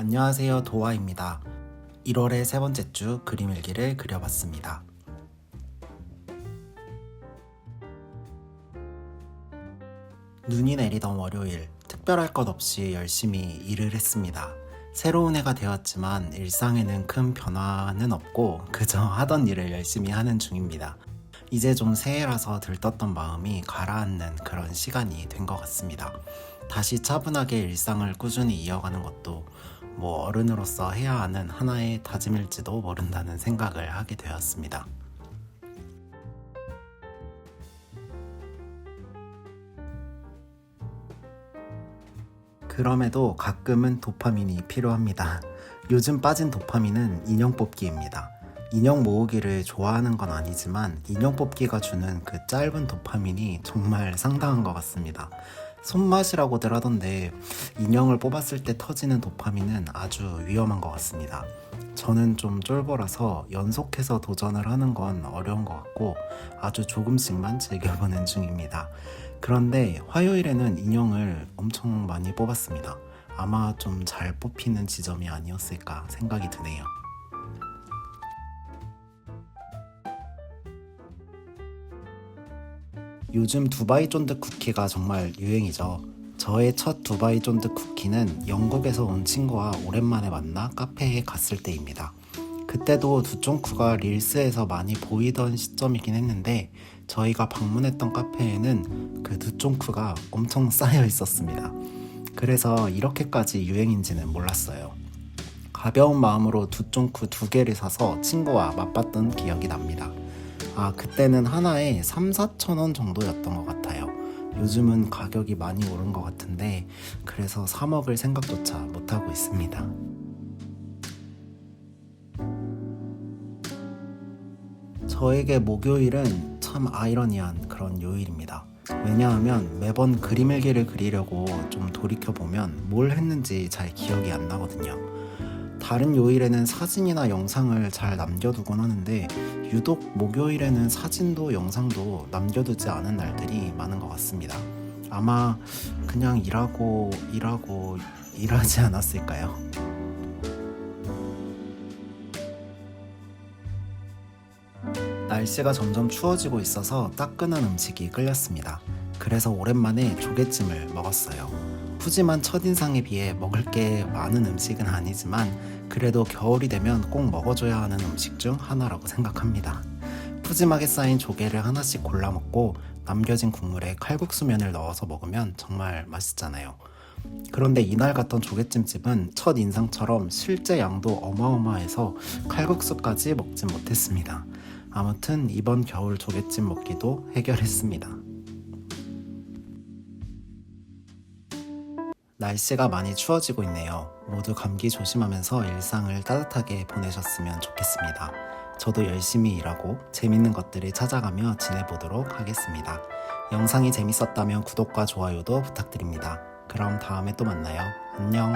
안녕하세요 도아입니다. 1월의 세 번째 주 그림 일기를 그려봤습니다. 눈이 내리던 월요일 특별할 것 없이 열심히 일을 했습니다. 새로운 해가 되었지만 일상에는 큰 변화는 없고 그저 하던 일을 열심히 하는 중입니다. 이제 좀 새해라서 들떴던 마음이 가라앉는 그런 시간이 된 것 같습니다. 다시 차분하게 일상을 꾸준히 이어가는 것도 뭐 어른으로서 해야 하는 하나의 다짐일지도 모른다는 생각을 하게 되었습니다. 그럼에도 가끔은 도파민이 필요합니다. 요즘 빠진 도파민은 인형 뽑기입니다. 인형 모으기를 좋아하는 건 아니지만 인형 뽑기가 주는 그 짧은 도파민이 정말 상당한 것 같습니다. 손맛이라고들 하던데 인형을 뽑았을 때 터지는 도파민은 아주 위험한 것 같습니다. 저는 좀 쫄보라서 연속해서 도전을 하는 건 어려운 것 같고 아주 조금씩만 즐겨보는 중입니다. 그런데 화요일에는 인형을 엄청 많이 뽑았습니다. 아마 좀 잘 뽑히는 지점이 아니었을까 생각이 드네요. 요즘 두바이 쫀득 쿠키가 정말 유행이죠. 저의 첫 두바이 쫀득 쿠키는 영국에서 온 친구와 오랜만에 만나 카페에 갔을 때입니다. 그때도 두쫑쿠가 릴스에서 많이 보이던 시점이긴 했는데 저희가 방문했던 카페에는 그 두쫑쿠가 엄청 쌓여 있었습니다. 그래서 이렇게까지 유행인지는 몰랐어요. 가벼운 마음으로 두쫑쿠 두 개를 사서 친구와 맛봤던 기억이 납니다. 아, 그때는 하나에 3, 4천 원 정도였던 것 같아요. 요즘은 가격이 많이 오른 것 같은데 그래서 사 먹을 생각조차 못하고 있습니다. 저에게 목요일은 참 아이러니한 그런 요일입니다. 왜냐하면 매번 그림 일기를 그리려고 좀 돌이켜보면 뭘 했는지 잘 기억이 안 나거든요. 다른 요일에는 사진이나 영상을 잘 남겨두곤 하는데 유독 목요일에는 사진도 영상도 남겨두지 않은 날들이 많은 것 같습니다. 아마 그냥 일하고 일하고 일하지 않았을까요? 날씨가 점점 추워지고 있어서 따끈한 음식이 끌렸습니다. 그래서 오랜만에 조개찜을 먹었어요. 푸짐한 첫인상에 비해 먹을 게 많은 음식은 아니지만 그래도 겨울이 되면 꼭 먹어줘야 하는 음식 중 하나라고 생각합니다. 푸짐하게 쌓인 조개를 하나씩 골라 먹고 남겨진 국물에 칼국수면을 넣어서 먹으면 정말 맛있잖아요. 그런데 이날 갔던 조개찜집은 첫 인상처럼 실제 양도 어마어마해서 칼국수까지 먹진 못했습니다. 아무튼 이번 겨울 조개찜 먹기도 해결했습니다. 날씨가 많이 추워지고 있네요. 모두 감기 조심하면서 일상을 따뜻하게 보내셨으면 좋겠습니다. 저도 열심히 일하고 재밌는 것들을 찾아가며 지내보도록 하겠습니다. 영상이 재밌었다면 구독과 좋아요도 부탁드립니다. 그럼 다음에 또 만나요. 안녕.